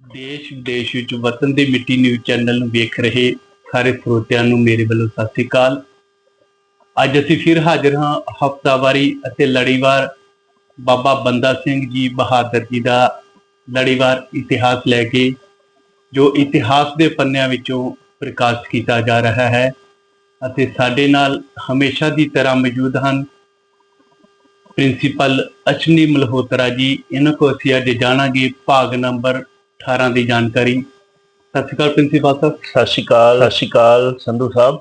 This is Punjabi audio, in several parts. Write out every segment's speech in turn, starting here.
ਦੇਸ਼ ਵਿਦੇਸ਼ ਵਿੱਚ ਵਤਨ ਦੀ ਮਿੱਟੀ ਨਿਊਜ਼ ਚੈਨਲ ਨੂੰ ਵੇਖ ਰਹੇ ਸਾਰੇ ਸਰੋਤਿਆਂ ਨੂੰ ਮੇਰੇ ਵੱਲੋਂ ਸਤਿ ਸ੍ਰੀ ਅਕਾਲ। ਅੱਜ ਅਸੀਂ ਫਿਰ ਹਾਜ਼ਰ ਹਾਂ ਹਫਤਾਵਾਰੀ ਅਤੇ ਲੜੀਵਾਰ ਬਾਬਾ ਬੰਦਾ ਸਿੰਘ ਜੀ ਬਹਾਦਰ ਜੀ ਦਾ ਲੜੀਵਾਰ ਇਤਿਹਾਸ ਲੈ ਕੇ, ਜੋ ਇਤਿਹਾਸ ਦੇ ਪੰਨਿਆਂ ਵਿੱਚੋਂ ਪ੍ਰਕਾਸ਼ ਕੀਤਾ ਜਾ ਰਿਹਾ ਹੈ ਅਤੇ ਸਾਡੇ ਨਾਲ ਹਮੇਸ਼ਾ ਦੀ ਤਰ੍ਹਾਂ ਮੌਜੂਦ ਹਨ ਪ੍ਰਿੰਸੀਪਲ ਅਸ਼ਨੀ ਮਲਹੋਤਰਾ ਜੀ। ਇਹਨਾਂ ਕੋ ਅਸੀਂ ਅੱਜ ਜਾਣਾਂਗੇ ਭਾਗ ਨੰਬਰ 18 ਦੀ ਜਾਣਕਾਰੀ। ਸਤਿ ਸ਼੍ਰੀ ਅਕਾਲ ਪ੍ਰਿੰਸੀਪਲ ਸਾਹਿਬ। ਸਤਿ ਸ਼੍ਰੀ ਅਕਾਲ। ਸਤਿ ਸ਼੍ਰੀ ਅਕਾਲ। ਸੰਧੂ ਸਾਹਿਬ।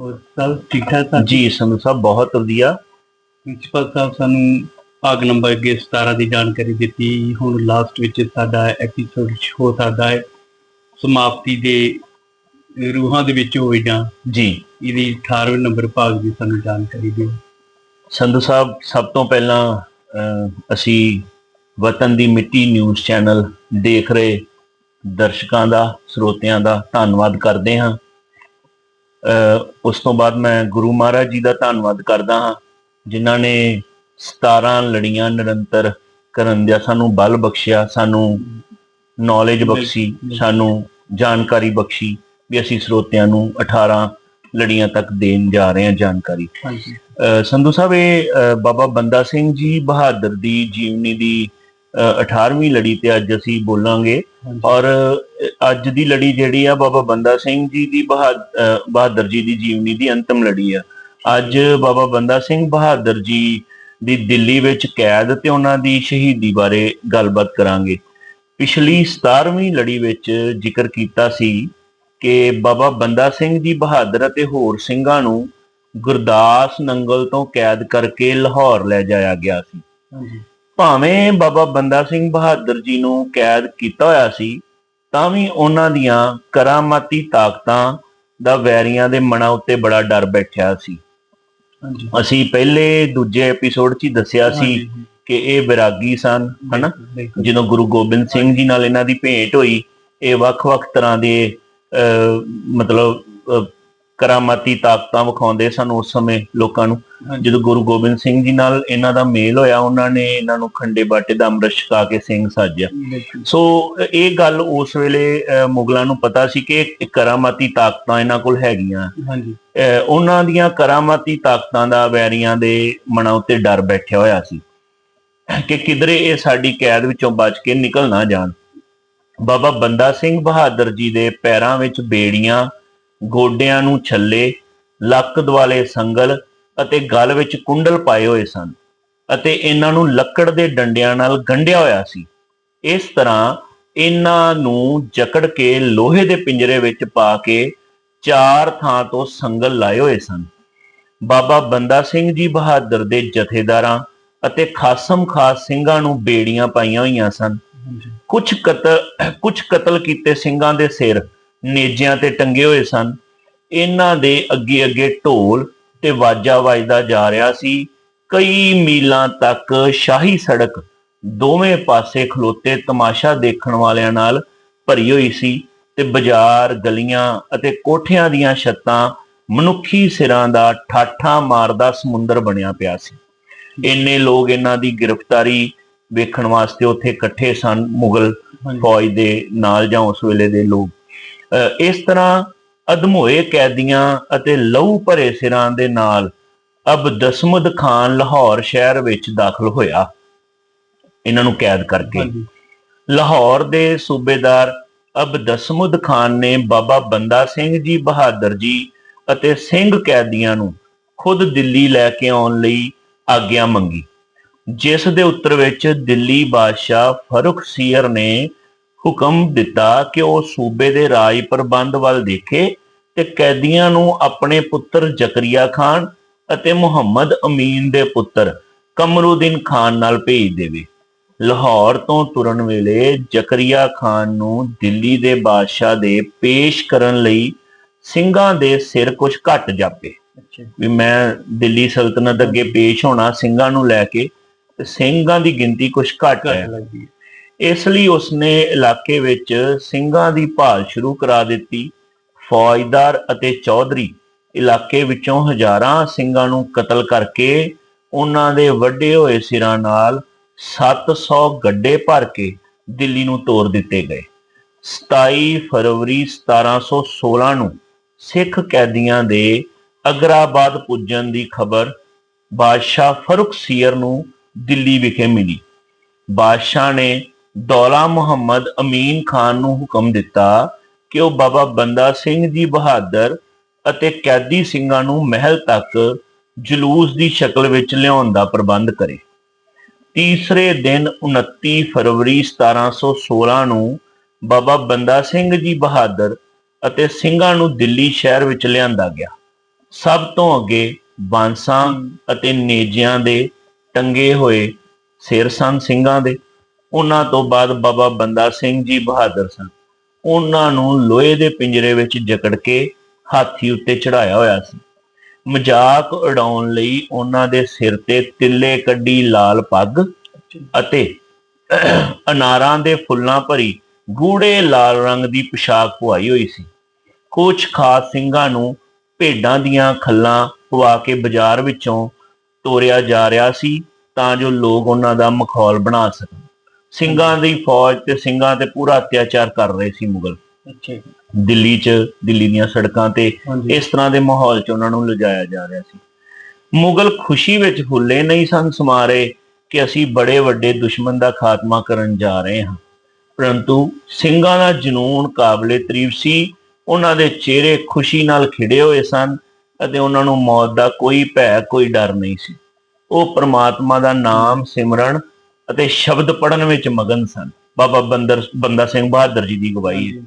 ਹੋਰ ਸਭ ਠੀਕ ਠਾਕ ਸਨ ਜੀ ਸੰਧੂ ਸਾਹਿਬ ਬਹੁਤ ਵਧੀਆ। ਪ੍ਰਿੰਸੀਪਲ ਸਾਹਿਬ ਸਾਨੂੰ ਭਾਗ ਨੰਬਰ ਅੱਗੇ 17 ਦੀ ਜਾਣਕਾਰੀ ਦਿੱਤੀ। ਹੁਣ ਲਾਸਟ ਵਿੱਚ ਸਾਡਾ ਐਪੀਸੋਡ ਹੋ ਸਕਦਾ ਹੈ। ਸਮਾਪਤੀ ਦੇ ਰੂਹਾਂ ਦੇ ਵਿੱਚ ਹੋਵੇ ਜਾਂ ਜੀ। ਇਹਦੀ 18ਵੇਂ ਨੰਬਰ ਭਾਗ ਦੀ ਸਾਨੂੰ ਜਾਣਕਾਰੀ ਦਿਓ। ਸੰਧੂ ਸਾਹਿਬ ਸਭ ਤੋਂ ਪਹਿਲਾਂ ਅਸੀਂ ਵਤਨ ਦੀ ਮਿੱਟੀ ਨਿਊਜ਼ ਚੈਨਲ ਦੇਖ ਰਹੇ ਦਰਸ਼ਕਾਂ ਦਾ ਸਰੋਤਿਆਂ ਦਾ ਧੰਨਵਾਦ ਕਰਦੇ ਹਾਂ। ਉਸ ਤੋਂ ਬਾਅਦ ਮੈਂ ਗੁਰੂ ਮਹਾਰਾਜ ਜੀ ਦਾ ਧੰਨਵਾਦ ਕਰਦਾ ਹਾਂ ਜਿਨ੍ਹਾਂ ਨੇ 17 ਲੜੀਆਂ ਨਿਰੰਤਰ ਕਰਨ ਦਾ ਸਾਨੂੰ ਬਲ ਬਖਸ਼ਿਆ ਸਾਨੂੰ ਨੌਲੇਜ ਬਖਸ਼ੀ। ਸਾਨੂੰ ਜਾਣਕਾਰੀ ਬਖਸ਼ੀ ਵੀ ਅਸੀਂ ਸਰੋਤਿਆਂ ਨੂੰ 18 ਲੜੀਆਂ ਤੱਕ ਦੇਣ ਜਾ ਰਹੇ ਹਾਂ ਜਾਣਕਾਰੀ। ਹਾਂਜੀ। ਸੰਧੂ ਸਾਹਿਬ ਇਹ ਬਾਬਾ ਬੰਦਾ ਸਿੰਘ ਜੀ ਬਹਾਦਰ ਦੀ ਜੀਵਨੀ ਦੀ 18ਵੀਂ ਲੜੀ ਤੇ ਅੱਜ ਅਸੀਂ ਬੋਲਾਂਗੇ। ਔਰ ਅੱਜ ਦੀ ਲੜੀ ਜਿਹੜੀ ਆ ਬਾਬਾ ਬੰਦਾ ਸਿੰਘ ਜੀ ਦੀ ਬਹਾਦਰ ਜੀ ਦੀ ਜੀਵਨੀ ਦੀ ਅੰਤਮ ਲੜੀ ਆ। ਅੱਜ ਬਾਬਾ ਬੰਦਾ ਸਿੰਘ ਬਹਾਦਰ ਜੀ ਦੀ ਦਿੱਲੀ ਵਿੱਚ ਕੈਦ ਤੇ ਉਹਨਾਂ ਦੀ ਸ਼ਹੀਦੀ ਬਾਰੇ ਗੱਲਬਾਤ ਕਰਾਂਗੇ। ਪਿਛਲੀ 17ਵੀਂ ਲੜੀ ਵਿੱਚ ਜ਼ਿਕਰ ਕੀਤਾ ਸੀ ਕਿ ਬਾਬਾ ਬੰਦਾ ਸਿੰਘ ਜੀ ਬਹਾਦਰ ਅਤੇ ਹੋਰ ਸਿੰਘਾਂ ਨੂੰ ਗੁਰਦਾਸ ਨੰਗਲ ਤੋਂ ਕੈਦ ਕਰਕੇ ਲਾਹੌਰ ਲੈ ਜਾਇਆ ਗਿਆ ਸੀ। ਭਾਵੇਂ ਬਾਬਾ ਬੰਦਾ ਸਿੰਘ ਬਹਾਦਰ ਜੀ ਨੂੰ ਕੈਦ ਕੀਤਾ ਹੋਇਆ ਸੀ ਤਾਂ ਵੀ ਉਹਨਾਂ ਦੀਆਂ ਕਰਾਮਾਤੀ ਤਾਕਤਾਂ ਦਾ ਵੈਰੀਆਂ ਦੇ ਮਨਾਂ ਉੱਤੇ ਬੜਾ ਡਰ ਬੈਠਿਆ ਸੀ। ਅਸੀਂ ਪਹਿਲੇ ਦੂਜੇ ਐਪੀਸੋਡ 'ਚ ਹੀ ਦੱਸਿਆ ਸੀ ਕਿ ਇਹ ਵਿਰਾਗੀ ਸਨ ਹਨਾ? ਜਦੋਂ ਗੁਰੂ ਗੋਬਿੰਦ ਸਿੰਘ ਜੀ ਨਾਲ ਇਹਨਾਂ ਦੀ ਭੇਟ ਹੋਈ ਇਹ ਵੱਖ-ਵੱਖ ਤਰ੍ਹਾਂ ਦੇ ਮਤਲਬ ਕਰਾਮਾਤੀ ਤਾਕਤਾਂ ਵਿਖਾਉਂਦੇ ਸਨ ਉਸ ਸਮੇਂ ਲੋਕਾਂ ਨੂੰ। ਜਦੋਂ ਗੁਰੂ ਗੋਬਿੰਦ ਸਿੰਘ ਜੀ ਨਾਲ ਇਹਨਾਂ ਦਾ ਮੇਲ ਹੋਇਆ ਉਹਨਾਂ ਨੇ ਇਹਨਾਂ ਨੂੰ ਖੰਡੇ ਬਾਟੇ ਦਾ ਅੰਮ੍ਰਿਤ ਛਕਾ ਕੇ ਸਿੰਘ ਸਾਜਿਆ। ਸੋ ਇਹ ਗੱਲ ਉਸ ਵੇਲੇ ਮੁਗਲਾਂ ਨੂੰ ਪਤਾ ਸੀ ਕਿ ਕਰਾਮਾਤੀ ਤਾਕਤਾਂ ਇਹਨਾਂ ਕੋਲ ਹੈਗੀਆਂ। ਹਾਂਜੀ। ਉਹਨਾਂ ਦੀਆਂ ਕਰਾਮਾਤੀ ਤਾਕਤਾਂ ਦਾ ਵੈਰੀਆਂ ਦੇ ਮਨਾਂ ਉੱਤੇ ਡਰ ਬੈਠਿਆ ਹੋਇਆ ਸੀ ਕਿ ਕਿਧਰੇ ਇਹ ਸਾਡੀ ਕੈਦ ਵਿੱਚੋਂ ਬਚ ਕੇ ਨਿਕਲ ਨਾ ਜਾਣ। ਬਾਬਾ ਬੰਦਾ ਸਿੰਘ ਬਹਾਦਰ ਜੀ ਦੇ ਪੈਰਾਂ ਵਿੱਚ ਬੇੜੀਆਂ ਗੋਡਿਆਂ ਨੂੰ ਛੱਲੇ ਲੱਕ ਦੁਆਲੇ ਸੰਗਲ ਅਤੇ ਗਲ ਵਿੱਚ ਕੁੰਡਲ ਪਾਏ ਹੋਏ ਸਨ ਅਤੇ ਇਹਨਾਂ ਨੂੰ ਲੱਕੜ ਦੇ ਡੰਡਿਆਂ ਨਾਲ ਗੰਢਿਆ ਹੋਇਆ ਸੀ। ਇਸ ਤਰ੍ਹਾਂ ਇਹਨਾਂ ਨੂੰ ਜਕੜ ਕੇ ਲੋਹੇ ਦੇ ਪਿੰਜਰੇ ਵਿੱਚ ਪਾ ਕੇ ਚਾਰ ਥਾਂ ਤੋਂ ਸੰਗਲ ਲਾਏ ਹੋਏ ਸਨ। ਬਾਬਾ ਬੰਦਾ ਸਿੰਘ ਜੀ ਬਹਾਦਰ ਦੇ ਜਥੇਦਾਰਾਂ ਅਤੇ ਖਾਸਮ ਖਾਸ ਸਿੰਘਾਂ ਨੂੰ ਬੇੜੀਆਂ ਪਾਈਆਂ ਹੋਈਆਂ ਸਨ। ਕੁਝ ਕਤਲ ਕੁਝ ਕਤਲ ਕੀਤੇ ਸਿੰਘਾਂ ਦੇ ਸਿਰ ਨੇਜਿਆਂ ਤੇ ਟੰਗੇ ਹੋਏ ਸਨ। ਇਹਨਾਂ ਦੇ ਅੱਗੇ ਅੱਗੇ ਢੋਲ ਤੇ ਵਾਜਾ ਵੱਜਦਾ ਜਾ ਰਿਹਾ ਸੀ। ਕਈ ਮੀਲਾਂ ਤੱਕ ਸ਼ਾਹੀ ਸੜਕ ਦੋਵੇਂ ਪਾਸੇ ਖਲੋਤੇ ਤਮਾਸ਼ਾ ਦੇਖਣ ਵਾਲਿਆਂ ਨਾਲ ਭਰੀ ਹੋਈ ਸੀ ਤੇ ਬਾਜ਼ਾਰ ਗਲੀਆਂ ਅਤੇ ਕੋਠਿਆਂ ਦੀਆਂ ਛੱਤਾਂ ਮਨੁੱਖੀ ਸਿਰਾਂ ਦਾ ਠਾਠਾ ਮਾਰਦਾ ਸਮੁੰਦਰ ਬਣਿਆ ਪਿਆ ਸੀ। ਇੰਨੇ ਲੋਕ ਇਹਨਾਂ ਦੀ ਗ੍ਰਿਫਤਾਰੀ ਵੇਖਣ ਵਾਸਤੇ ਉੱਥੇ ਇਕੱਠੇ ਸਨ। ਮੁਗਲ ਫੌਜ ਦੇ ਨਾਲ ਜਾਂ ਉਸ ਵੇਲੇ ਦੇ ਲੋਕ। ਇਸ ਤਰ੍ਹਾਂ ਅਧਮੋਏ ਕੈਦੀਆਂ ਅਤੇ ਲਹੂ ਭਰੇ ਸਿਰਾਂ ਦੇ ਨਾਲ ਅਬ ਦਸਮੁਦ ਖਾਨ ਲਾਹੌਰ ਸ਼ਹਿਰ ਵਿੱਚ ਦਾਖਲ ਹੋਇਆ। ਇਹਨਾਂ ਨੂੰ ਕੈਦ ਕਰਕੇ। ਲਾਹੌਰ ਦੇ ਸੂਬੇਦਾਰ ਅਬ ਦਸਮੁਦ ਖਾਨ ਨੇ ਬਾਬਾ ਬੰਦਾ ਸਿੰਘ ਜੀ ਬਹਾਦਰ ਜੀ ਅਤੇ ਸਿੰਘ ਕੈਦੀਆਂ ਨੂੰ ਖੁਦ ਦਿੱਲੀ ਲੈ ਕੇ ਆਉਣ ਲਈ ਆਗਿਆ ਮੰਗੀ ਜਿਸ ਦੇ ਉੱਤਰ ਵਿੱਚ ਦਿੱਲੀ ਬਾਦਸ਼ਾਹ ਫਰੁਖ ਸੀਰ ਨੇ ਹੁਕਮ ਦਿੱਤਾ ਕਿ ਉਹ ਸੂਬੇ ਦੇ ਰਾਜ ਪ੍ਰਬੰਧ ਵੱਲ ਦੇਖੇ ਤੇ ਕੈਦੀਆਂ ਨੂੰ ਆਪਣੇ ਪੁੱਤਰ ਜ਼ਕਰੀਆ ਖਾਨ ਅਤੇ ਮੁਹੰਮਦ ਅਮੀਨ ਦੇ ਪੁੱਤਰ ਕਮਰੂਦੀਨ ਖਾਨ ਨਾਲ ਭੇਜ ਦੇਵੇ। ਲਾਹੌਰ ਤੋਂ ਤੁਰਨ ਵੇਲੇ ਜ਼ਕਰੀਆ ਖਾਨ ਨੂੰ ਦਿੱਲੀ ਦੇ ਬਾਦਸ਼ਾਹ ਦੇ ਪੇਸ਼ ਕਰਨ ਲਈ ਸਿੰਘਾਂ ਦੇ ਸਿਰ ਕੁਝ ਘੱਟ ਜਾਪੇ। ਵੀ ਮੈਂ ਦਿੱਲੀ ਸਲਤਨਤ ਅੱਗੇ ਪੇਸ਼ ਹੋਣਾ ਸਿੰਘਾਂ ਨੂੰ ਲੈ ਕੇ ਤੇ ਸਿੰਘਾਂ ਦੀ ਗਿਣਤੀ ਕੁਝ ਘੱਟ ਹੈ। ਇਸ ਲਈ ਉਸਨੇ ਇਲਾਕੇ ਵਿੱਚ ਸਿੰਘਾਂ ਦੀ ਭਾਲ ਸ਼ੁਰੂ ਕਰਾ ਦਿੱਤੀ। ਫੌਜਦਾਰ ਅਤੇ ਚੌਧਰੀ ਇਲਾਕੇ ਵਿੱਚੋਂ ਹਜ਼ਾਰਾਂ ਸਿੰਘਾਂ ਨੂੰ ਕਤਲ ਕਰਕੇ ਉਹਨਾਂ ਦੇ ਵੱਡੇ ਹੋਏ ਸਿਰਾਂ ਨਾਲ 700 ਗੱਡੇ ਭਰ ਕੇ ਦਿੱਲੀ ਨੂੰ ਤੋਰ ਦਿੱਤੇ ਗਏ। 27 ਫਰਵਰੀ 1716 ਨੂੰ ਸਿੱਖ ਕੈਦੀਆਂ ਦੇ ਅਗਰਾਬਾਦ ਪੁੱਜਣ ਦੀ ਖਬਰ ਬਾਦਸ਼ਾਹ ਫਰੁਖ ਸੀਰ ਨੂੰ ਦਿੱਲੀ ਵਿਖੇ ਮਿਲੀ। ਬਾਦਸ਼ਾਹ ਨੇ ਦੌਲਾ ਮੁਹੰਮਦ ਅਮੀਨ ਖਾਨ ਨੂੰ ਹੁਕਮ ਦਿੱਤਾ ਕਿ ਉਹ ਬਾਬਾ ਬੰਦਾ ਸਿੰਘ ਜੀ ਬਹਾਦਰ ਅਤੇ ਕੈਦੀ ਸਿੰਘਾਂ ਨੂੰ ਮਹਿਲ ਤੱਕ ਜਲੂਸ ਦੀ ਸ਼ਕਲ ਵਿੱਚ ਲਿਆਉਣ ਦਾ ਪ੍ਰਬੰਧ ਕਰੇ। ਤੀਸਰੇ ਦਿਨ 29 ਫਰਵਰੀ 1716 ਨੂੰ ਬਾਬਾ ਬੰਦਾ ਸਿੰਘ ਜੀ ਬਹਾਦਰ ਅਤੇ ਸਿੰਘਾਂ ਨੂੰ ਦਿੱਲੀ ਸ਼ਹਿਰ ਵਿੱਚ ਲਿਆਂਦਾ ਗਿਆ। ਸਭ ਤੋਂ ਅੱਗੇ ਬਾਂਸਾਂ ਅਤੇ ਨੇਜਿਆਂ ਦੇ ਟੰਗੇ ਹੋਏ ਸਿਰ ਸਨ ਸਿੰਘਾਂ ਦੇ ਉਹਨਾਂ ਤੋਂ ਬਾਅਦ ਬਾਬਾ ਬੰਦਾ ਸਿੰਘ ਜੀ ਬਹਾਦਰ ਸਨ। ਉਹਨਾਂ ਨੂੰ ਲੋਹੇ ਦੇ ਪਿੰਜਰੇ ਵਿੱਚ ਜਕੜ ਕੇ ਹਾਥੀ ਉੱਤੇ ਚੜਾਇਆ ਹੋਇਆ ਸੀ। ਮਜ਼ਾਕ ਉਡਾਉਣ ਲਈ ਉਹਨਾਂ ਦੇ ਸਿਰ ਤੇ ਤਿੱਲੇ ਕੱਢੀ ਲਾਲ ਪੱਗ ਅਤੇ ਅਨਾਰਾਂ ਦੇ ਫੁੱਲਾਂ ਭਰੀ ਗੂੜੇ ਲਾਲ ਰੰਗ ਦੀ ਪੋਸ਼ਾਕ ਪਵਾਈ ਹੋਈ ਸੀ। ਕੁਝ ਖਾਸ ਸਿੰਘਾਂ ਨੂੰ ਭੇਡਾਂ ਦੀਆਂ ਖੱਲਾਂ ਪਵਾ ਕੇ ਬਾਜ਼ਾਰ ਵਿੱਚੋਂ ਤੋਰਿਆ ਜਾ ਰਿਹਾ ਸੀ ਤਾਂ ਜੋ ਲੋਕ ਉਹਨਾਂ ਦਾ ਮਖੌਲ ਬਣਾ ਸਕਣ। ਸਿੰਘਾਂ ਦੀ ਫੌਜ ਤੇ ਸਿੰਘਾਂ ਤੇ ਪੂਰਾ ਅਤਿਆਚਾਰ ਕਰ ਰਹੇ ਸੀ ਮੁਗਲ। ਅੱਛਾ ਦਿੱਲੀ 'ਚ ਦਿੱਲੀ ਦੀਆਂ ਸੜਕਾਂ ਤੇ ਇਸ ਤਰ੍ਹਾਂ ਦੇ ਮਾਹੌਲ 'ਚ ਉਹਨਾਂ ਨੂੰ ਲਿਜਾਇਆ ਜਾ ਰਿਹਾ ਸੀ। ਮੁਗਲ ਖੁਸ਼ੀ ਵਿੱਚ ਫੁੱਲੇ ਨਹੀਂ ਸਨ ਸਮਾ ਰਹੇ ਕਿ ਅਸੀਂ ਬੜੇ ਵੱਡੇ ਦੁਸ਼ਮਣ ਦਾ ਖਾਤਮਾ ਕਰਨ ਜਾ ਰਹੇ ਹਾਂ। ਪਰੰਤੂ ਸਿੰਘਾਂ ਦਾ ਜਨੂਨ ਕਾਬਲੇ ਤਾਰੀਫ ਸੀ ਉਹਨਾਂ ਦੇ ਚਿਹਰੇ ਖੁਸ਼ੀ ਨਾਲ ਖਿੜੇ ਹੋਏ ਸਨ ਅਤੇ ਉਹਨਾਂ ਨੂੰ ਮੌਤ ਦਾ ਕੋਈ ਭੈ ਕੋਈ ਡਰ ਨਹੀਂ ਸੀ। ਉਹ ਪ੍ਰਮਾਤਮਾ ਦਾ ਨਾਮ ਸਿਮਰਨ ਅਤੇ ਸ਼ਬਦ ਪੜਨ ਵਿੱਚ ਮਗਨ ਸਨ। ਬਾਬਾ ਬੰਦਰ ਬੰਦਾ ਸਿੰਘ ਬਹਾਦਰ ਜੀ ਦੀ ਗਵਾਹੀ ਹੈ।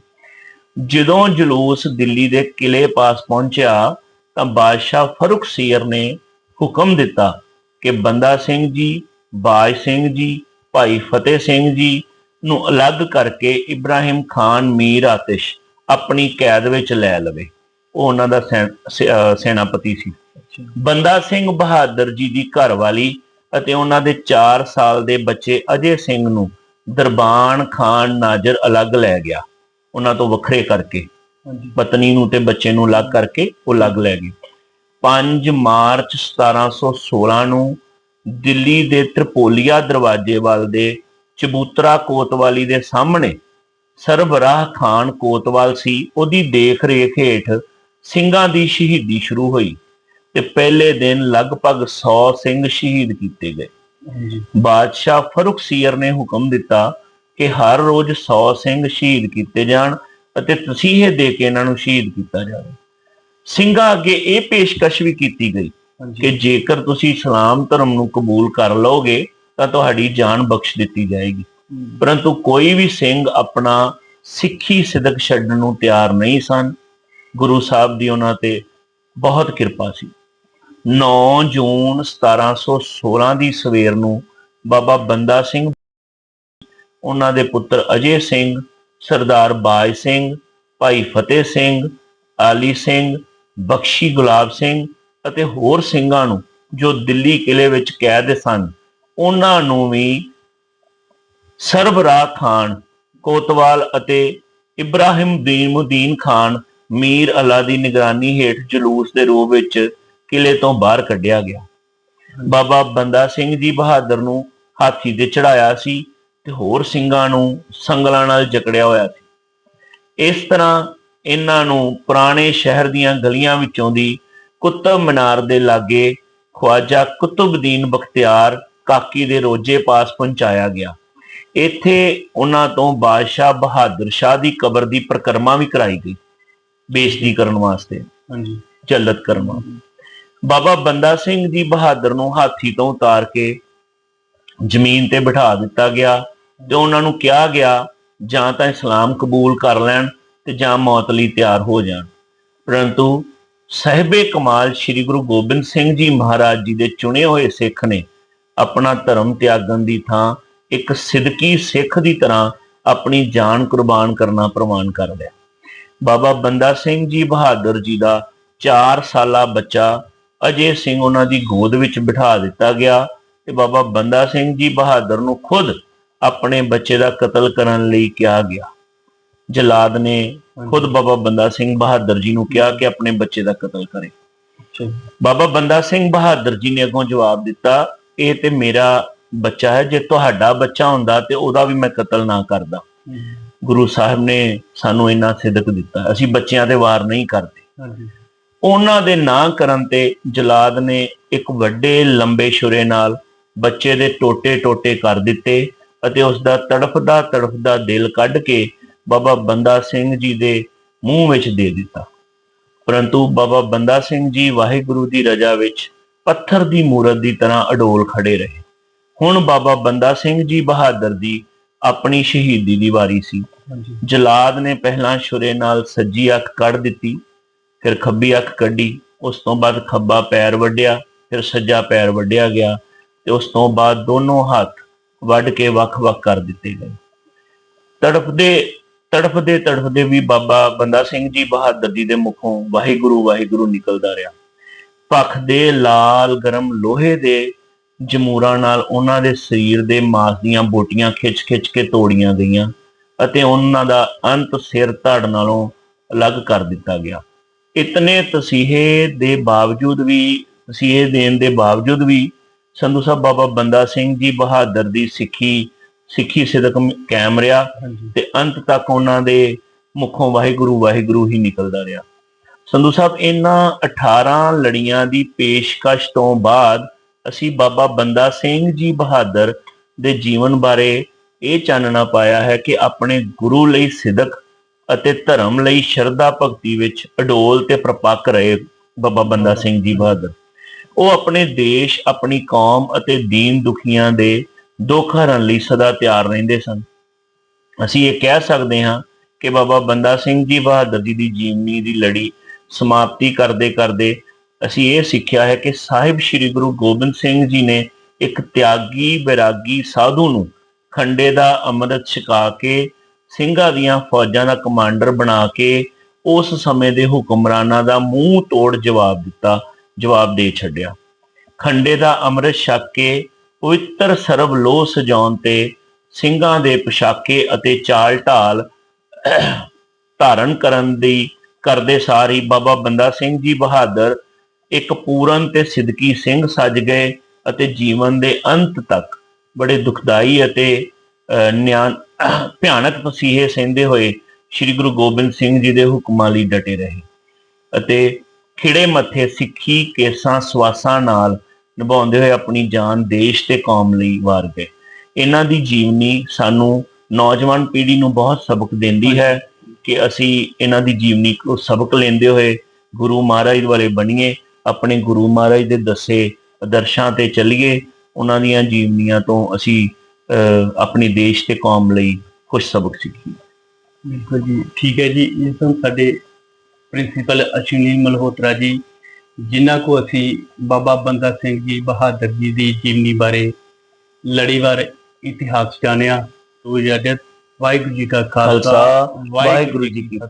ਜਦੋਂ ਜਲੂਸ ਦਿੱਲੀ ਦੇ ਕਿਲੇ ਪਾਸ ਪਹੁੰਚਿਆ ਤਾਂ ਬਾਦਸ਼ਾਹ ਫਰੁਖ ਸੀਰ ਨੇ ਹੁਕਮ ਦਿੱਤਾ ਕਿ ਬੰਦਾ ਸਿੰਘ ਜੀ ਬਾਜ ਸਿੰਘ ਜੀ ਭਾਈ ਫਤਿਹ ਸਿੰਘ ਜੀ ਨੂੰ ਅਲੱਗ ਕਰਕੇ ਇਬਰਾਹਿਮ ਖਾਨ ਮੀਰ ਆਤਿਸ਼ ਆਪਣੀ ਕੈਦ ਵਿੱਚ ਲੈ ਲਵੇ। ਉਹ ਉਹਨਾਂ ਦਾ ਸੈਨਾਪਤੀ ਸੀ। ਬੰਦਾ ਸਿੰਘ ਬਹਾਦਰ ਜੀ ਦੀ ਘਰਵਾਲੀ ਅਤੇ ਉਹਨਾਂ ਦੇ 4 ਸਾਲ ਦੇ ਬੱਚੇ ਅਜੇ ਸਿੰਘ ਨੂੰ ਦਰਬਾਨ ਖਾਨ ਨਾਜਰ ਅਲੱਗ ਲੈ ਗਿਆ ਉਹਨਾਂ ਤੋਂ ਵੱਖਰੇ ਕਰਕੇ। ਪਤਨੀ ਨੂੰ ਤੇ ਬੱਚੇ ਨੂੰ ਅਲੱਗ ਕਰਕੇ ਉਹ ਅਲੱਗ ਲੈ ਗਏ। 5 ਮਾਰਚ 1716 ਨੂੰ ਦਿੱਲੀ ਦੇ ਤ੍ਰਿਪੋਲੀਆ ਦਰਵਾਜ਼ੇ ਵੱਲ ਦੇ ਚਬੂਤਰਾ ਕੋਤਵਾਲੀ ਦੇ ਸਾਹਮਣੇ ਸਰਬਰਾਹ ਖਾਨ ਕੋਤਵਾਲ ਸੀ ਉਹਦੀ ਦੇਖ ਰੇਖ ਹੇਠ ਸਿੰਘਾਂ ਦੀ ਸ਼ਹੀਦੀ ਸ਼ੁਰੂ ਹੋਈ। ਤੇ ਪਹਿਲੇ ਦਿਨ ਲਗਭਗ 100 ਸਿੰਘ ਸ਼ਹੀਦ ਕੀਤੇ ਗਏ। ਬਾਦਸ਼ਾਹ ਫਰੁਖ ਸੀਰ ਨੇ ਹੁਕਮ ਦਿੱਤਾ ਕਿ ਹਰ ਰੋਜ਼ 100 ਸਿੰਘ ਸ਼ਹੀਦ ਕੀਤੇ ਜਾਣ ਅਤੇ ਤਸੀਹੇ ਦੇ ਕੇ ਇਹਨਾਂ ਨੂੰ ਸ਼ਹੀਦ ਕੀਤਾ ਜਾਵੇ। ਸਿੰਘਾਂ ਅੱਗੇ ਇਹ ਪੇਸ਼ਕਸ਼ ਵੀ ਕੀਤੀ ਗਈ ਕਿ ਜੇਕਰ ਤੁਸੀਂ ਇਸਲਾਮ ਧਰਮ ਨੂੰ ਕਬੂਲ ਕਰ ਲਓਗੇ ਤਾਂ ਤੁਹਾਡੀ ਜਾਨ ਬਖਸ਼ ਦਿੱਤੀ ਜਾਏਗੀ। ਪਰੰਤੂ ਕੋਈ ਵੀ ਸਿੰਘ ਆਪਣਾ ਸਿੱਖੀ ਸਿਦਕ ਛੱਡਣ ਨੂੰ ਤਿਆਰ ਨਹੀਂ ਸਨ। ਗੁਰੂ ਸਾਹਿਬ ਦੀ ਉਹਨਾਂ ਤੇ ਬਹੁਤ ਕਿਰਪਾ ਸੀ। 9 ਜੂਨ 1716 ਦੀ ਸਵੇਰ ਨੂੰ ਬਾਬਾ ਬੰਦਾ ਸਿੰਘ ਉਹਨਾਂ ਦੇ ਪੁੱਤਰ ਅਜੇ ਸਿੰਘ, ਸਰਦਾਰ ਬਾਜ ਸਿੰਘ, ਭਾਈ ਫਤਿਹ ਸਿੰਘ, ਆਲੀ ਸਿੰਘ, ਬਖਸ਼ੀ ਗੁਲਾਬ ਸਿੰਘ ਅਤੇ ਹੋਰ ਸਿੰਘਾਂ ਨੂੰ ਜੋ ਦਿੱਲੀ ਕਿਲੇ ਵਿੱਚ ਕੈਦ ਸਨ, ਉਹਨਾਂ ਨੂੰ ਵੀ ਸਰਬਰਾਹ ਖਾਨ, ਕੋਤਵਾਲ ਅਤੇ ਇਬਰਾਹਿਮ ਦੀਨੁਦੀਨ ਖਾਨ, ਮੀਰ ਅਲਾ ਦੀ ਨਿਗਰਾਨੀ ਹੇਠ ਜਲੂਸ ਦੇ ਰੂਪ ਵਿੱਚ ਕਿਲੇ ਤੋਂ ਬਾਹਰ ਕੱਢਿਆ ਗਿਆ। ਬਾਬਾ ਬੰਦਾ ਸਿੰਘ ਜੀ ਬਹਾਦਰ ਨੂੰ ਹਾਥੀ ਤੇ ਚੜਾਇਆ ਸੀ ਤੇ ਹੋਰ ਸਿੰਘਾਂ ਨੂੰ ਸੰਗਲਾਂ ਨਾਲ ਜਕੜਿਆ ਹੋਇਆ ਸੀ। ਇਸ ਤਰ੍ਹਾਂ ਇਹਨਾਂ ਨੂੰ ਪੁਰਾਣੇ ਸ਼ਹਿਰ ਦੀਆਂ ਗਲੀਆਂ ਵਿੱਚੋਂ ਦੀ ਕੁਤਬ ਮੀਨਾਰ ਦੇ ਲਾਗੇ ਖਵਾਜਾ ਕੁਤਬਦੀਨ ਬਖਤਿਆਰ ਕਾਕੀ ਦੇ ਰੋਜੇ ਪਾਸ ਪਹੁੰਚਾਇਆ ਗਿਆ। ਇੱਥੇ ਉਹਨਾਂ ਤੋਂ ਬਾਦਸ਼ਾਹ ਬਹਾਦਰ ਸ਼ਾਹ ਦੀ ਕਬਰ ਦੀ ਪ੍ਰਕਰਮਾ ਵੀ ਕਰਾਈ ਗਈ। ਬੇਇੱਜ਼ਤੀ ਕਰਨ ਵਾਸਤੇ। ਹਾਂਜੀ। ਜਲਤ ਕਰਨ ਵਾਸਤੇ। ਬਾਬਾ ਬੰਦਾ ਸਿੰਘ ਜੀ ਬਹਾਦਰ ਨੂੰ ਹਾਥੀ ਤੋਂ ਉਤਾਰ ਕੇ ਜ਼ਮੀਨ ਤੇ ਬਿਠਾ ਦਿੱਤਾ ਗਿਆ ਤੇ ਉਹਨਾਂ ਨੂੰ ਕਿਹਾ ਗਿਆ, ਜਾਂ ਤਾਂ ਇਸਲਾਮ ਕਬੂਲ ਕਰ ਲੈਣ ਤੇ ਜਾਂ ਮੌਤ ਲਈ ਤਿਆਰ ਹੋ ਜਾਣ। ਪਰੰਤੂ ਸਹਿਬੇ ਕਮਾਲ ਸ੍ਰੀ ਗੁਰੂ ਗੋਬਿੰਦ ਸਿੰਘ ਜੀ ਮਹਾਰਾਜ ਜੀ ਦੇ ਚੁਣੇ ਹੋਏ ਸਿੱਖ ਨੇ ਆਪਣਾ ਧਰਮ ਤਿਆਗਣ ਦੀ ਥਾਂ ਇੱਕ ਸਿੱਧਕੀ ਸਿੱਖ ਦੀ ਤਰ੍ਹਾਂ ਆਪਣੀ ਜਾਨ ਕੁਰਬਾਨ ਕਰਨਾ ਪ੍ਰਵਾਨ ਕਰ ਲਿਆ। ਬਾਬਾ ਬੰਦਾ ਸਿੰਘ ਜੀ ਬਹਾਦਰ ਜੀ ਦਾ 4 ਸਾਲਾ ਬੱਚਾ ਅਜੇ ਸਿੰਘ ਉਹਨਾਂ ਦੀ ਗੋਦ ਵਿੱਚ ਬਿਠਾ ਦਿੱਤਾ ਗਿਆ ਤੇ ਬਾਬਾ ਬੰਦਾ ਸਿੰਘ ਜੀ ਬਹਾਦਰ ਨੂੰ ਖੁਦ ਆਪਣੇ ਬੱਚੇ ਦਾ ਕਤਲ ਕਰਨ ਲਈ ਕਿਹਾ ਗਿਆ। ਜਲਾਦ ਨੇ ਖੁਦ ਬਾਬਾ ਬੰਦਾ ਸਿੰਘ ਬਹਾਦਰ ਜੀ ਨੂੰ ਕਿਹਾ ਕਿ ਆਪਣੇ ਬੱਚੇ ਦਾ ਕਤਲ ਕਰੇ। ਬਾਬਾ ਬੰਦਾ ਸਿੰਘ ਬਹਾਦਰ ਜੀ ਨੇ ਅੱਗੋਂ ਜਵਾਬ ਦਿੱਤਾ ਇਹ ਤੇ ਮੇਰਾ ਬੱਚਾ ਹੈ ਜੇ ਤੁਹਾਡਾ ਬੱਚਾ ਹੁੰਦਾ ਤੇ ਉਹਦਾ ਵੀ ਮੈਂ ਕਤਲ ਨਾ ਕਰਦਾ। ਗੁਰੂ ਸਾਹਿਬ ਨੇ ਸਾਨੂੰ ਇੰਨਾ ਸਿਦਕ ਦਿੱਤਾ। ਅਸੀਂ ਬੱਚਿਆਂ ਤੇ ਵਾਰ ਨਹੀਂ ਕਰਦੇ। ਹਾਂਜੀ। ਉਹਨਾਂ ਦੇ ਨਾਂ ਕਰਨ ਤੇ ਜਲਾਦ ਨੇ ਇੱਕ ਵੱਡੇ ਲੰਬੇ ਛੁਰੇ ਨਾਲ ਬੱਚੇ ਦੇ ਟੋਟੇ-ਟੋਟੇ ਕਰ ਦਿੱਤੇ ਅਤੇ ਉਸ ਦਾ ਤੜਫਦਾ ਤੜਫਦਾ ਦਿਲ ਕੱਢ ਕੇ ਬਾਬਾ ਬੰਦਾ ਸਿੰਘ ਜੀ ਦੇ ਮੂੰਹ ਵਿੱਚ ਦੇ ਦਿੱਤਾ। ਪਰੰਤੂ ਬਾਬਾ ਬੰਦਾ ਸਿੰਘ ਜੀ ਵਾਹਿਗੁਰੂ ਦੀ ਰਜ਼ਾ ਵਿੱਚ ਪੱਥਰ ਦੀ ਮੂਰਤ ਦੀ ਤਰ੍ਹਾਂ ਅਡੋਲ ਖੜੇ ਰਹੇ। ਹੁਣ ਬਾਬਾ ਬੰਦਾ ਸਿੰਘ ਜੀ ਬਹਾਦਰ ਦੀ ਆਪਣੀ ਸ਼ਹੀਦੀ ਦੀ ਵਾਰੀ ਸੀ। ਜਲਾਦ ਨੇ ਪਹਿਲਾਂ ਛੁਰੇ ਨਾਲ ਸੱਜੀ ਅੱਖ ਕੱਢ ਦਿੱਤੀ ਫਿਰ ਖੱਬੀ ਅੱਖ ਕੱਢੀ, ਉਸ ਤੋਂ ਬਾਅਦ ਖੱਬਾ ਪੈਰ ਵੱਢਿਆ, ਫਿਰ ਸੱਜਾ ਪੈਰ ਵੱਢਿਆ ਗਿਆ ਤੇ ਉਸ ਤੋਂ ਬਾਅਦ ਦੋਨੋਂ ਹੱਥ ਵੱਢ ਕੇ ਵੱਖ-ਵੱਖ ਕਰ ਦਿੱਤੇ ਗਏ। ਤੜਫਦੇ ਤੜਫਦੇ ਤੜਫਦੇ ਵੀ ਬਾਬਾ ਬੰਦਾ ਸਿੰਘ ਜੀ ਬਹਾਦਰ ਜੀ ਦੇ ਮੁਖੋਂ ਵਾਹਿਗੁਰੂ ਵਾਹਿਗੁਰੂ ਨਿਕਲਦਾ ਰਿਹਾ। ਪੱਖ ਦੇ ਲਾਲ ਗਰਮ ਲੋਹੇ ਦੇ ਜਮੂਰਾਂ ਨਾਲ ਉਹਨਾਂ ਦੇ ਸਰੀਰ ਦੇ ਮਾਸ ਦੀਆਂ ਬੋਟੀਆਂ ਖਿੱਚ-ਖਿੱਚ ਕੇ ਤੋੜੀਆਂ ਗਈਆਂ ਅਤੇ ਉਹਨਾਂ ਦਾ ਅੰਤ ਸਿਰ ਧੜ ਨਾਲੋਂ ਅਲੱਗ ਕਰ ਦਿੱਤਾ ਗਿਆ। ਇਤਨੇ ਤਸੀਹੇ ਦੇ ਬਾਵਜੂਦ ਵੀ ਤਸੀਹੇ ਦੇਣ ਦੇ ਬਾਵਜੂਦ ਵੀ ਸੰਧੂ ਸਾਹਿਬ ਬਾਬਾ ਬੰਦਾ ਸਿੰਘ ਜੀ ਬਹਾਦਰ ਦੀ ਸਿੱਖੀ ਸਿੱਖੀ ਸਿਦਕ ਕਾਇਮ ਰਿਹਾ ਤੇ ਅੰਤ ਤੱਕ ਉਹਨਾਂ ਦੇ ਮੁਖੋਂ ਵਾਹਿਗੁਰੂ ਵਾਹਿਗੁਰੂ ਹੀ ਨਿਕਲਦਾ ਰਿਹਾ। ਸੰਧੂ ਸਾਹਿਬ ਇਹਨਾਂ 18 ਲੜੀਆਂ ਦੀ ਪੇਸ਼ਕਸ਼ ਤੋਂ ਬਾਅਦ ਅਸੀਂ ਬਾਬਾ ਬੰਦਾ ਸਿੰਘ ਜੀ ਬਹਾਦਰ ਦੇ ਜੀਵਨ ਬਾਰੇ ਇਹ ਚਾਨਣਾ ਪਾਇਆ ਹੈ ਕਿ ਆਪਣੇ ਗੁਰੂ ਲਈ ਸਿਦਕ ਅਤੇ ਧਰਮ ਲਈ ਸ਼ਰਧਾ ਭਗਤੀ ਵਿੱਚ ਅਡੋਲ ਤੇ ਪ੍ਰਪੱਕ ਰਹੇ ਬਾਬਾ ਬੰਦਾ ਸਿੰਘ ਜੀ ਬਹਾਦਰ। ਉਹ ਆਪਣੇ ਦੇਸ਼, ਆਪਣੀ ਕੌਮ ਅਤੇ ਦੀਨ ਦੁਖੀਆਂ ਦੇ ਦੁੱਖ ਹਰਨ ਲਈ ਸਦਾ ਤਿਆਰ ਰਹਿੰਦੇ ਸਨ। ਅਸੀਂ ਇਹ ਕਹਿ ਸਕਦੇ ਹਾਂ ਕਿ ਬਾਬਾ ਬੰਦਾ ਸਿੰਘ ਜੀ ਬਹਾਦਰ ਜੀ ਦੀ ਜੀਵਨੀ ਦੀ ਲੜੀ ਸਮਾਪਤੀ ਕਰਦੇ ਕਰਦੇ ਅਸੀਂ ਇਹ ਸਿੱਖਿਆ ਹੈ ਕਿ ਸਾਹਿਬ ਸ੍ਰੀ ਗੁਰੂ ਗੋਬਿੰਦ ਸਿੰਘ ਜੀ ਨੇ ਇੱਕ ਤਿਆਗੀ ਬੈਰਾਗੀ ਸਾਧੂ ਨੂੰ ਖੰਡੇ ਦਾ ਅੰਮ੍ਰਿਤ ਛਕਾ ਕੇ ਸਿੰਘਾਂ ਦੀਆਂ ਫੌਜਾਂ ਦਾ ਕਮਾਂਡਰ ਬਣਾ ਕੇ ਉਸ ਸਮੇਂ ਦੇ ਹੁਕਮਰਾਨਾਂ ਦਾ ਮੂੰਹ ਤੋੜ ਜਵਾਬ ਦਿੱਤਾ ਜਵਾਬ ਦੇ ਛੱਡਿਆ। ਖੰਡੇ ਦਾ ਅੰਮ੍ਰਿਤ ਛਕ ਕੇ ਪਵਿੱਤਰ ਸਰਬ ਲੋਹ ਸਜਾਉਣ ਤੇ ਸਿੰਘਾਂ ਦੇ ਪੋਸ਼ਾਕੇ ਅਤੇ ਚਾਲ ਢਾਲ ਧਾਰਨ ਕਰਨ ਦੀ ਕਰਦੇ ਸਾਰੀ ਬਾਬਾ ਬੰਦਾ ਸਿੰਘ ਜੀ ਬਹਾਦਰ ਇੱਕ ਪੂਰਨ ਤੇ ਸਿੱਧਕੀ ਸਿੰਘ ਸੱਜ ਗਏ ਅਤੇ ਜੀਵਨ ਦੇ ਅੰਤ ਤੱਕ ਬੜੇ ਦੁਖਦਾਈ ਅਤੇ ਅਹ, ਨਿਆਂ ਭਿਆਨਕ ਤਸੀਹੇ ਸਹਿੰਦੇ ਹੋਏ ਸ੍ਰੀ ਗੁਰੂ ਗੋਬਿੰਦ ਸਿੰਘ ਜੀ ਦੇ ਹੁਕਮਾਂ ਲਈ ਡਟੇ ਰਹੇ ਅਤੇ ਖਿੜੇ ਮੱਥੇ ਸਿੱਖੀ ਕੇਸਾਂ ਸਵਾਸਾਂ ਨਾਲ ਨਿਭਾਉਂਦੇ ਹੋਏ ਆਪਣੀ ਜਾਨ ਦੇਸ਼ ਤੇ ਕੌਮ ਲਈ ਵਾਰ ਗਏ। ਇਹਨਾਂ ਦੀ ਜੀਵਨੀ ਸਾਨੂੰ ਨੌਜਵਾਨ ਪੀੜ੍ਹੀ ਨੂੰ ਬਹੁਤ ਸਬਕ ਦਿੰਦੀ ਹੈ ਕਿ ਅਸੀਂ ਇਹਨਾਂ ਦੀ ਜੀਵਨੀ ਕੋ ਸਬਕ ਲੈਂਦੇ ਹੋਏ ਗੁਰੂ ਮਹਾਰਾਜ ਵਾਲੇ ਬਣੀਏ, ਆਪਣੇ ਗੁਰੂ ਮਹਾਰਾਜ ਦੇ ਦੱਸੇ ਆਦਰਸ਼ਾਂ ਤੇ ਚੱਲੀਏ, ਉਹਨਾਂ ਦੀਆਂ ਜੀਵਨੀਆਂ ਤੋਂ ਅਸੀਂ ਆਪਣੀ ਦੇਸ਼ ਤੇ ਕੌਮ ਲਈ ਕੁਝ ਸਬਕ ਸਿੱਖੀਏ ਬਿਲਕੁਲ ਜੀ ਠੀਕ ਹੈ ਜੀ ਇਹ ਸਨ ਸਾਡੇ ਪ੍ਰਿੰਸੀਪਲ ਅਸ਼ਵਨੀ ਮਲਹੋਤਰਾ ਜੀ ਜਿਨ੍ਹਾਂ ਕੋ ਅਸੀਂ ਬਾਬਾ ਬੰਦਾ ਸਿੰਘ ਜੀ ਬਹਾਦਰ ਜੀ ਦੀ ਜੀਵਨੀ ਬਾਰੇ ਲੜੀਵਾਰ ਇਤਿਹਾਸ ਜਾਣਿਆ। ਤੋ ਇਜਾਜ਼ਤ ਵਾਹਿਗੁਰੂ ਜੀ ਕਾ ਖਾਲਸਾ ਖਾਲਸਾ ਵਾਹਿਗੁਰੂ ਜੀ ਕੀ